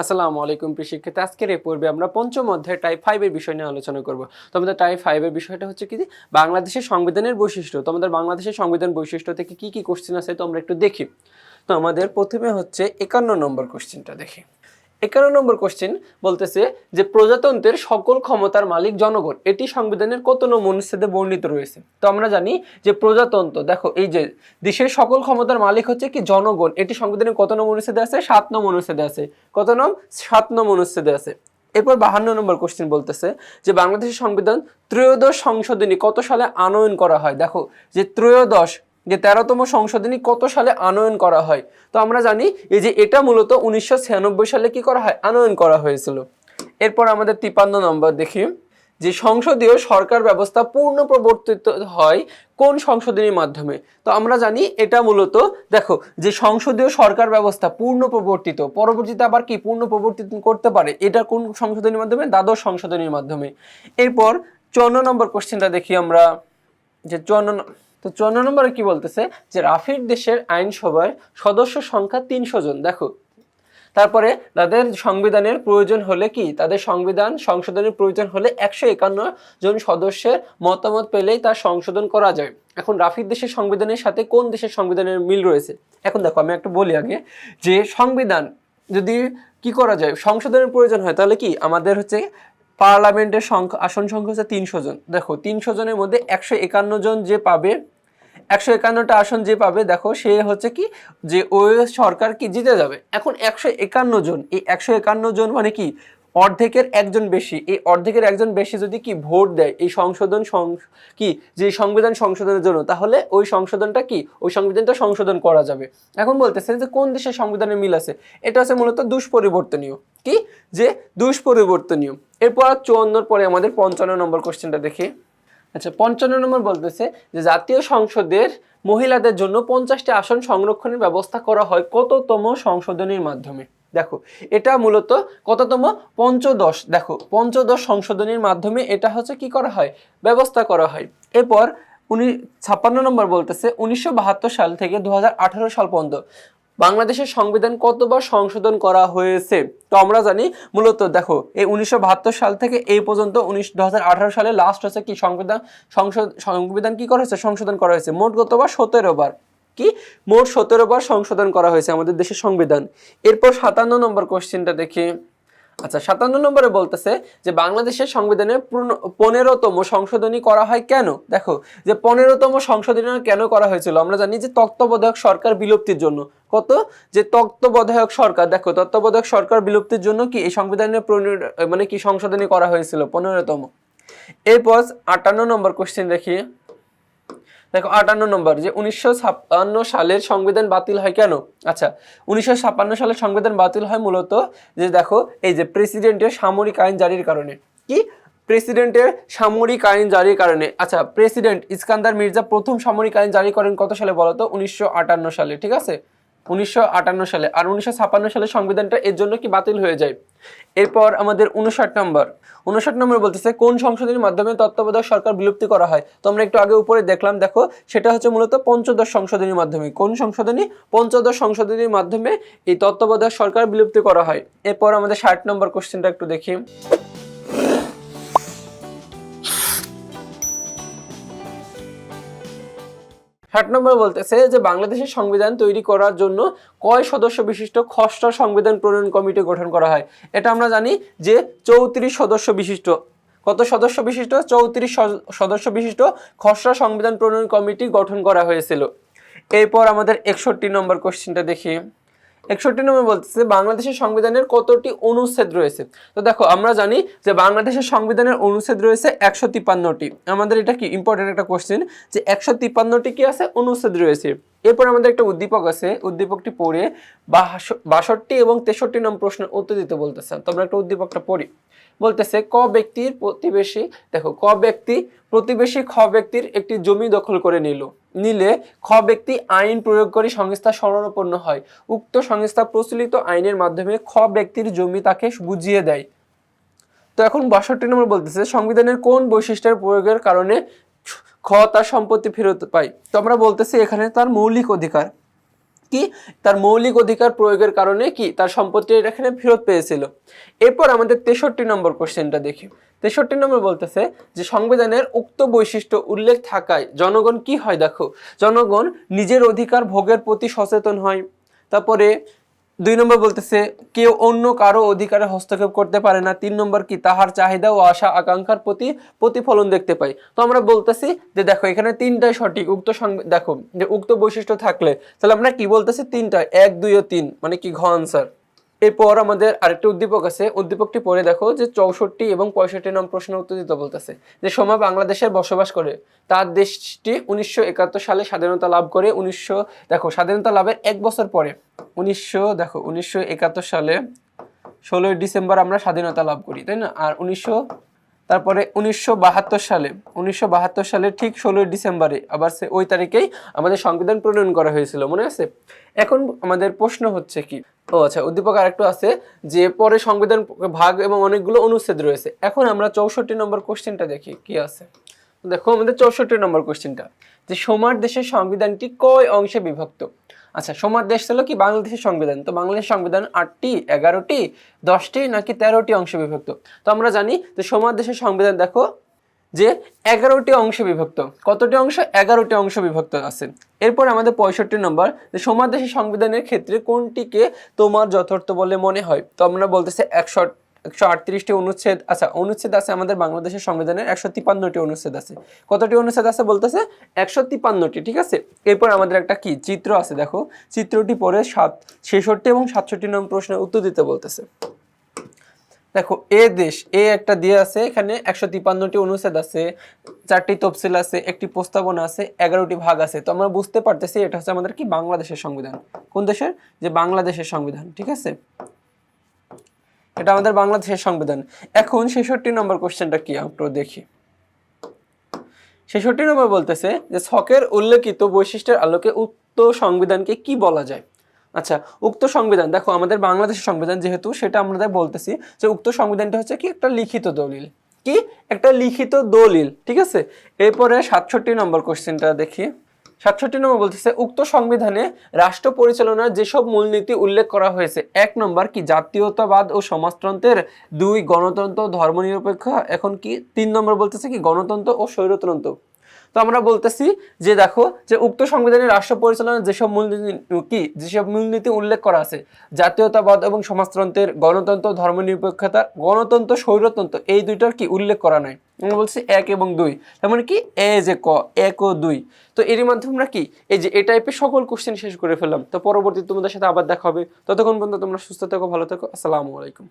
আসসালামু আলাইকুম প্রিয় শিক্ষিত আজকের এই পর্বে আমরা পঞ্চম অধ্যায় টাইপ ফাইভের বিষয় নিয়ে আলোচনা করব। তোমাদের টাইপ ফাইভের বিষয়টা হচ্ছে কি বাংলাদেশের সংবিধানের বৈশিষ্ট্য। তোমাদের বাংলাদেশের সংবিধান বৈশিষ্ট্য থেকে কি কি কোশ্চেন আছে, তো আমরা একটু দেখি। তো আমাদের প্রথমে হচ্ছে একান্ন নম্বর কোশ্চেনটা দেখি। একান্ন নম্বর কোশ্চেন বলতেছে যে প্রজাতন্ত্রের সকল ক্ষমতার মালিক জনগণ, এটি সংবিধানের কত নম অনুচ্ছেদে বর্ণিত রয়েছে? তো আমরা জানি যে প্রজাতন্ত্র, দেখো এই যে দেশের সকল ক্ষমতার মালিক হচ্ছে কি জনগণ, এটি সংবিধানের কত নম অনুচ্ছেদে আছে? সাত নম অনুচ্ছেদে আছে। কত নম? সাত নম অনুচ্ছেদে আছে। এরপর বাহান্ন নম্বর কোশ্চেন বলতেছে যে বাংলাদেশের সংবিধান ত্রয়োদশ সংশোধনী কত সালে আনয়ন করা হয়? দেখো, যে ত্রয়োদশ যে তেরোতম সংশোধনী কত সালে আনয়ন করা হয়? তো আমরা জানি, এই যে এটা মূলত উনিশশো ছিয়ানব্বই সালে কি করা হয়? আনয়ন করা হয়েছিল। এরপর আমাদের তিপান্ন নম্বর দেখি, যে সংসদীয় সরকার ব্যবস্থা পূর্ণ প্রবর্তিত হয় কোন সংশোধনীর মাধ্যমে? তো আমরা জানি, এটা মূলত, দেখো, যে সংসদীয় সরকার ব্যবস্থা পূর্ণ প্রবর্তিত, পরবর্তীতে আবার কি পূর্ণ প্রবর্তিত করতে পারে? এটা কোন সংশোধনীর মাধ্যমে? দ্বাদশ সংশোধনীর মাধ্যমে। এরপর চুয়ান্ন নম্বর কোশ্চেনটা দেখি আমরা, যে চুয়ান্ন ন- তো চুয়ান্ন নম্বরে কি বলতেছে? যে রাফির দেশের আইনসভার সদস্য সংখ্যা তিনশো জন। দেখো, তারপরে তাদের সংবিধানের প্রয়োজন হলে কি? তাদের সংবিধান সংশোধনের প্রয়োজন হলে একশো একান্ন জন সদস্যের মতামত পেলেই তা সংশোধন করা যায়। এখন রাফির দেশের সংবিধানের সাথে কোন দেশের সংবিধানের মিল রয়েছে? এখন দেখো, আমি একটা বলি আগে, যে সংবিধান যদি কি করা যায়? সংশোধনের প্রয়োজন হয়, তাহলে কি? আমাদের হচ্ছে পার্লামেন্টের সংখ্যা, আসন সংখ্যা হচ্ছে তিনশো জন। দেখো, তিনশো জনের মধ্যে একশো একান্ন জন যে পাবে একশো একান্নটা আসন যে পাবে, দেখো সে হচ্ছে কি? যে ওই সরকার কি জিতে যাবে? এখন একশো একান্ন জন, এই একশো একান্ন জন মানে কি? অর্ধেকের একজন বেশি। এই অর্ধেকের একজন বেশি যদি কি ভোট দেয়, এই সংশোধন কি? যে সংবিধান সংশোধনের জন্য, তাহলে ওই সংশোধনটা কি? ওই সংবিধানটা সংশোধন করা যাবে। এখন বলতেছে যে কোন দেশের সংবিধানের মিল আছে? এটা হচ্ছে মূলত দুষ্পরিবর্তনীয়। কি? যে দুষ্পরিবর্তনীয়। এরপর চুয়ান্নর পরে আমাদের পঞ্চান্ন নম্বর কোশ্চেনটা দেখি। আচ্ছা পঞ্চান্ন নম্বর বলতেছে যে জাতীয় সংসদের মহিলাদের জন্য পঞ্চাশটি আসন সংরক্ষণের ব্যবস্থা করা হয় কততম সংশোধনীর মাধ্যমে? দেখো, এটা মূলত কততম? পঞ্চদশ। দেখো, পঞ্চদশ সংশোধনীর মাধ্যমে এটা হচ্ছে কি করা হয়? ব্যবস্থা করা হয়। এরপর উনি ছাপ্পান্ন নম্বর বলতেছে, উনিশশো বাহাত্তর সাল থেকে দু হাজার আঠারো সাল পর্যন্ত বাংলাদেশের সংবিধান কতবার সংশোধন করা হয়েছে? তো আমরা জানি, মূলত দেখো, এই উনিশশো বাহাত্তর সাল থেকে এই পর্যন্ত উনিশ দু সালে লাস্ট হচ্ছে কি সংবিধান? সংসদ সংবিধান কি করা হয়েছে? সংশোধন করা হয়েছে। মোট গতবার সতেরো বার। কি? মোট সতেরো বার সংশোধন করা হয়েছে আমাদের দেশের সংবিধান। এরপর সাতান্ন নম্বর কোশ্চেনটা দেখি। আচ্ছা সাতান্ন নম্বরে বলতেছে যে বাংলাদেশের সংবিধানে পনেরোতম সংশোধনী করা হয় কেন? দেখো, যে পনেরোতম সংশোধনী কেন করা হয়েছিল? আমরা জানি যে তত্ত্বাবধায়ক সরকার বিলুপ্তির জন্য। কত? যে তত্ত্বাবধায়ক সরকার, দেখো, তত্ত্বাবধায়ক সরকার বিলুপ্তির জন্য কি এই সংবিধানে মানে কি সংশোধনী করা হয়েছিল পনেরোতম? এরপর আটান্ন নম্বর কোশ্চেন দেখি। দেখো আটান্ন নম্বর, যে উনিশশো ছাপ্পান্ন সালের সংবিধান বাতিল হয় কেন? আচ্ছা উনিশশো ছাপ্পান্ন সালের সংবিধান বাতিল হয় মূলত যে দেখো, এই যে প্রেসিডেন্টের সামরিক আইন জারির কারণে। কি? প্রেসিডেন্টের সামরিক আইন জারির কারণে। আচ্ছা প্রেসিডেন্ট ইস্কান্দার মির্জা প্রথম সামরিক আইন জারি করেন কত সালে বলতো? উনিশশো আটান্ন সালে, ঠিক আছে? উনিশশো আটান্ন সালে আর উনিশশো ছাপ্পান্ন সালে সংবিধানটা এর জন্য কি বাতিল হয়ে যায়? এরপর আমাদের উনষাট নম্বর। উনষাট নম্বর বলতেছে, কোন সংশোধনীর মাধ্যমে তত্ত্বাবধায়ক সরকার বিলুপ্তি করা হয়? তো আমরা একটু আগে উপরে দেখলাম, দেখো, সেটা হচ্ছে মূলত পঞ্চদশ সংশোধনীর মাধ্যমে। কোন সংশোধনী? পঞ্চদশ সংশোধনীর মাধ্যমে এই তত্ত্বাবধায়ক সরকার বিলুপ্তি করা হয়। এরপর আমাদের ষাট নম্বর কোশ্চেনটা একটু দেখি। ষাট নম্বর বলতেছে যে বাংলাদেশের সংবিধান তৈরি করার জন্য কয় সদস্য বিশিষ্ট খসড়া সংবিধান প্রণয়ন কমিটি গঠন করা হয়? এটা আমরা জানি যে চৌত্রিশ সদস্য বিশিষ্ট। কত সদস্য বিশিষ্ট? চৌত্রিশ সদস্য বিশিষ্ট খসড়া সংবিধান প্রণয়ন কমিটি গঠন করা হয়েছিল। এরপর আমাদের একষট্টি নম্বর কোশ্চিনটা দেখি। একষট্টি নম্বর বলতেছে, বাংলাদেশের সংবিধানের কতটি অনুচ্ছেদ রয়েছে? তো দেখো, আমরা জানি যে বাংলাদেশের সংবিধানের অনুচ্ছেদ রয়েছে একশো তিপ্পান্নটি। আমাদের এটা কি ইম্পর্টেন্ট একটা কোশ্চেন যে একশো তিপ্পান্নটি কি আছে? অনুচ্ছেদ রয়েছে। এরপর আমাদের একটা উদ্দীপক আছে, উদ্দীপকটি পড়ে বাষট্টি এবং তেষট্টি নম্বর প্রশ্নের উত্তর দিতে বলতেছে। তো আমরা একটা উদ্দীপকটা পড়ি। বলতেছে, ক ব্যক্তির প্রতিবেশী, দেখো, ক ব্যক্তি প্রতিবেশী, খ ব্যক্তির একটি জমি দখল করে নিল। নিলে খ ব্যক্তি আইন প্রয়োগকারী সংস্থা শরণাপন্ন হয়। উক্ত সংস্থা প্রচলিত আইনের মাধ্যমে খ ব্যক্তির জমি তাকে বুঝিয়ে দেয়। তো এখন বাষট্টি নম্বর বলতেছে, সংবিধানের কোন বৈশিষ্ট্যের প্রয়োগের কারণে খ তার সম্পত্তি ফেরত পায়? তো আমরা বলতেছি এখানে তার মৌলিক অধিকার। কি? তার মৌলিক অধিকার প্রয়োগের কারণে কি? তার সম্পত্তি এখানে ফেরত পেয়েছিল। এরপর আমাদের তেষট্টি নম্বর কোশ্চেনটা দেখি। তেষট্টি নম্বর বলতেছে যে সংবিধানের উক্ত বৈশিষ্ট্য উল্লেখ থাকায় জনগণ কি হয়? দেখো, জনগণ নিজের অধিকার ভোগের প্রতি সচেতন হয়। তারপরে দুই নম্বর বলতেছে, কেউ অন্য কারও অধিকারে হস্তক্ষেপ করতে পারে না। তিন নম্বর কি, তাহার চাহিদা ও আশা আকাঙ্ক্ষার প্রতি প্রতিফলন দেখতে পাই তো আমরা বলতেছি যে, দেখো, এখানে তিনটাই সঠিক। উক্ত দেখো, যে উক্ত বৈশিষ্ট্য থাকলে, তাহলে আমরা কি বলতেছি? তিনটা এক, দুই ও তিন মানে কি ঘ আনসার এরপর আমাদের আরেকটা উদ্দীপক আছে। উদ্দীপকটি পড়ে দেখো যে চৌষট্টি এবং পঁয়ষট্টি নম প্রশ্নের উত্তর দিতে বলতেছে যে সময় বাংলাদেশের বসবাস করে। তার দেশটি উনিশশো একাত্তর সালে স্বাধীনতা লাভ করে উনিশশো, দেখো, স্বাধীনতা লাভের এক বছর পরে। উনিশশো, দেখো, উনিশশো একাত্তর সালে ষোলোই ডিসেম্বর আমরা স্বাধীনতা লাভ করি, তাই না? আর উনিশশো তারপরে উনিশশো বাহাত্তর সালে, উনিশশো বাহাত্তর সালে ঠিক ষোলোই ডিসেম্বরে আবার সে ওই তারিখেই আমাদের সংবিধান প্রণয়ন করা হয়েছিল, মনে আছে? এখন আমাদের প্রশ্ন হচ্ছে কি? ও আচ্ছা উদ্দীপক আরেকটু আছে, যে পরে সংবিধান ভাগ এবং অনেকগুলো অনুচ্ছেদ রয়েছে। এখন আমরা চৌষট্টি নম্বর কোশ্চেনটা দেখি, কি আছে? দেখো, আমাদের চৌষট্টি নম্বর কোশ্চেনটা যে সোমার দেশের সংবিধানটি কয় অংশে বিভক্ত? আচ্ছা সোমার দেশ ছিল কি বাংলাদেশের সংবিধান? তো বাংলাদেশের সংবিধান আটটি, এগারোটি, দশটি, নাকি তেরোটি অংশে বিভক্ত? তো আমরা জানি যে সোমার দেশের সংবিধান দেখো, যে এগারোটি অংশে বিভক্ত। কতটি অংশ? এগারোটি অংশ বিভক্ত আছে। এরপর আমাদের পঁয়ষট্টি নম্বর, যে দেশের সংবিধানের ক্ষেত্রে কোনটিকে তোমার যথার্থ বলে মনে হয়? তো আমরা বলতেছি একশো একশো আটত্রিশটি অনুচ্ছেদ আচ্ছা অনুচ্ছেদ আছে আমাদের বাংলাদেশের সংবিধানের একশো তিপান্নটি অনুচ্ছেদ আছে। কতটি অনুচ্ছেদ আছে বলতেছে? একশো তিপান্নটি ঠিক আছে? এরপর আমাদের একটা কি? চিত্র আছে, দেখো। চিত্রটি পরে সাত, ছেষট্টি এবং সাতষট্টি নম্বর প্রশ্নের উত্তর দিতে বলতেছে। দেখো, এ দেশ, এ একটা দিয়ে আছে, এখানে একশো তিপান্নটি অনুচ্ছেদ আছে, চারটি তফসিল আছে, একটি প্রস্তাবনা আছে, এগারোটি ভাগ আছে। তো আমরা বুঝতে পারতেছি এটা হচ্ছে আমাদের কি? বাংলাদেশের সংবিধান। কোন দেশের? যে বাংলাদেশের সংবিধান, ঠিক আছে? এটা আমাদের বাংলাদেশের সংবিধান। এখন ছেষট্টি নম্বর কোশ্চেনটা কি আমরা দেখি। ছেষট্টি নম্বর বলতেছে যে ছকের উল্লেখিত বৈশিষ্ট্যের আলোকে উক্ত সংবিধানকে কি বলা যায়? আচ্ছা উক্ত সংবিধান, দেখো আমাদের বাংলাদেশের সংবিধান যেহেতু সেটা আমরা বলতেছি যে উক্ত সংবিধানটা হচ্ছে কি একটা লিখিত দলিল। কি? একটা লিখিত দলিল, ঠিক আছে? এরপরে সাতষট্টি নম্বর কোশ্চেনটা দেখি। সাতষট্টি নম্বর বলতেছে, উক্ত সংবিধানে রাষ্ট্র পরিচালনার যেসব মূলনীতি উল্লেখ করা হয়েছে, এক নম্বর কি জাতীয়তাবাদ ও সমাজতন্ত্রের দুই গণতন্ত্র ধর্মনিরপেক্ষ, এখন কি তিন নম্বর বলতেছে কি গণতন্ত্র ও স্বৈরতন্ত্র? তো আমরা বলতেছি যে দেখো, যে উক্ত সংবিধানে রাষ্ট্র পরিচালনার যেসব মূলনীতি, কি? যেসব মূলনীতি উল্লেখ করা আছে, জাতীয়তাবাদ এবং সমাজতন্ত্রের গণতন্ত্র, ধর্মনিরপেক্ষতা, গণতন্ত্র, স্বৈরতন্ত্র, এই দুইটার কি উল্লেখ করা নাই? আমরা বলছি এক এবং দুই। তার মানে কি? এ যে ক, এক ও দুই। তো এরই মাধ্যমে আমরা কি? এই যে এ টাইপের সকল কোশ্চেন শেষ করে ফেললাম। তো পরবর্তী তোমাদের সাথে আবার দেখা হবে। ততক্ষণ পর্যন্ত তোমরা সুস্থ থেকো, ভালো থেকো। আসসালামু আলাইকুম।